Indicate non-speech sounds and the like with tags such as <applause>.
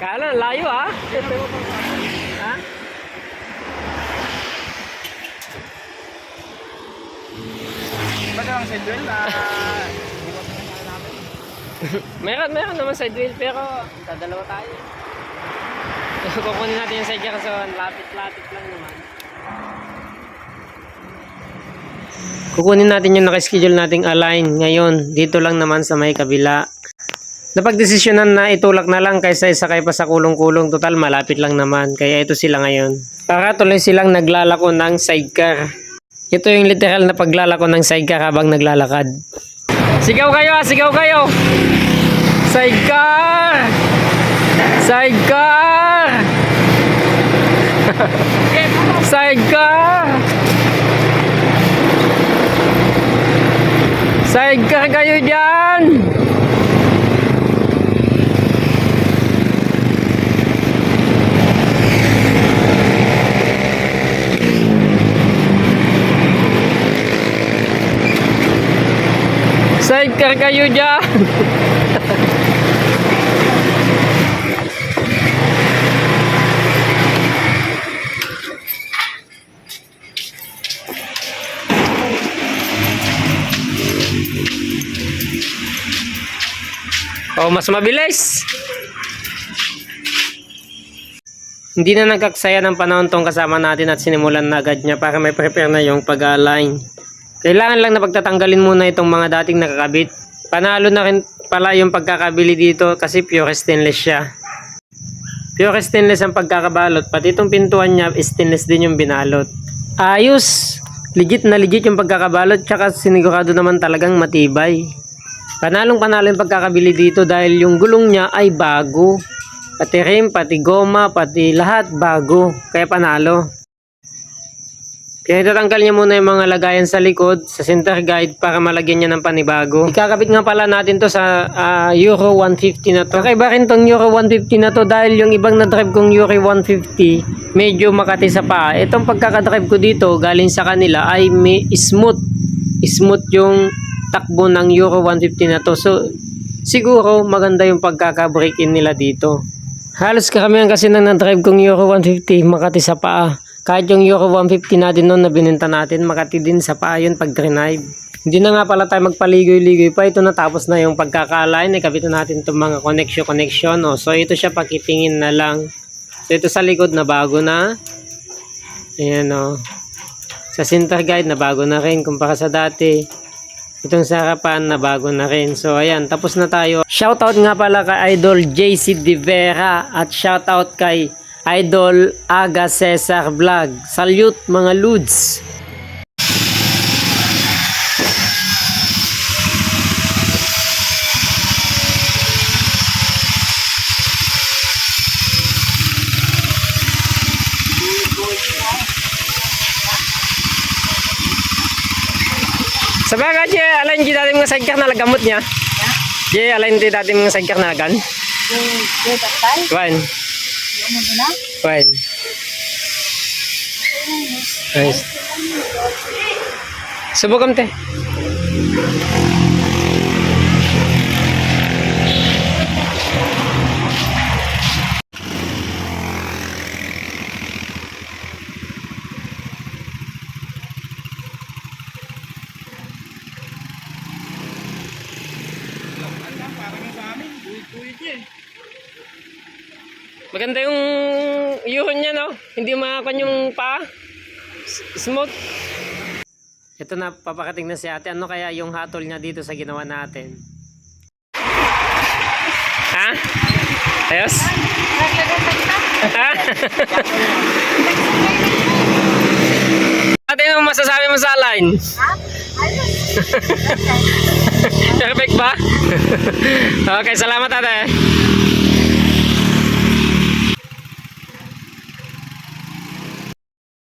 Kala, layo ah. ha? Ba't lang sa duel? Ah, hindi ko pinasama namin. Meron, meron naman side wheel pero dadalawa tayo. <laughs> Kukunin natin yung side gear so lapit-lapit lang naman. Kukunin natin yung nakaschedule nating align ngayon. Dito lang naman sa may kabila. Napagdesisyonan na itulak na lang kaysa isakay pa sa kulong-kulong. Total, malapit lang naman. Kaya ito sila ngayon. Para tuloy silang naglalako ng sidecar. Ito yung literal na paglalako ng sidecar habang naglalakad. Sigaw kayo ah, sigaw kayo! Sidecar! Sidecar! <laughs> Sidecar kayo dyan! Sidecar kayo dyan! Oh, mas mabilis. Hindi na nagkaksaya ng panahon tong kasama natin at sinimulan na agad niya para may prepare na yung pag-align. Kailangan lang na pagtatanggalin muna itong mga dating nakakabit. Panalo na rin pala yung pagkakabili dito kasi pure stainless siya. Pure stainless ang pagkakabalot. Pati itong pintuan niya, stainless din yung binalot. Ayos! Legit na legit yung pagkakabalot tsaka sinigurado naman talagang matibay. Panalong panalo yung pagkakabili dito dahil yung gulong niya ay bago. Pati rim, pati goma, pati lahat bago. Kaya panalo. Kaya tatanggal niya muna yung mga lagayan sa likod, sa center guide para malagyan niya ng panibago. Ikakabit nga pala natin to sa ah, Euro 150 na to. Kakaiba rin tong Euro 150 na to dahil yung ibang na-drive kong Euro 150 medyo makati sa paa. Itong pagkakadrive ko dito galing sa kanila ay may smooth. Smooth yung takbo ng Euro 150 na to. So, siguro maganda yung pagkaka-break in nila dito. Halos karamihan kasi nang na-drive kong Euro 150 makati sa paa. Kahit yung Euro 150 natin noon na bininta natin, makati din sa paa yun pag drive. Hindi na nga pala tayo magpaligoy-ligoy pa. Ito natapos na yung pagkaka-align. Ikabitan natin itong mga connection-connection. Oh. So, ito siya pakitingin na lang. So, ito sa likod na bago na. Ayan oh. Sa center guide na bago na rin kumpara sa dati. Itong sa na bago na rin. So ayan, tapos na tayo. Shoutout nga pala kay Idol JC De Vera at shoutout kay Idol Aga Cesar Vlog. Salute mga ludes. Sabi ka, Jay, alain di dati mga sidecar na lagamot niya. Jay, alain di dati mga sidecar na lagan. Yung yung tatay, Kuan. Nice. Subukam te. Parang. Maganda yung yuhon niya, no? Hindi makakan yung pa. Smooth. Ito na, papakating na si ate. Ano kaya yung hatol niya dito sa ginawa natin? Ha? Ayos? Ha? ate, ano masasabi mo sa line? Ayos. <laughs> Perfect ba? <laughs> okay, salamat ate.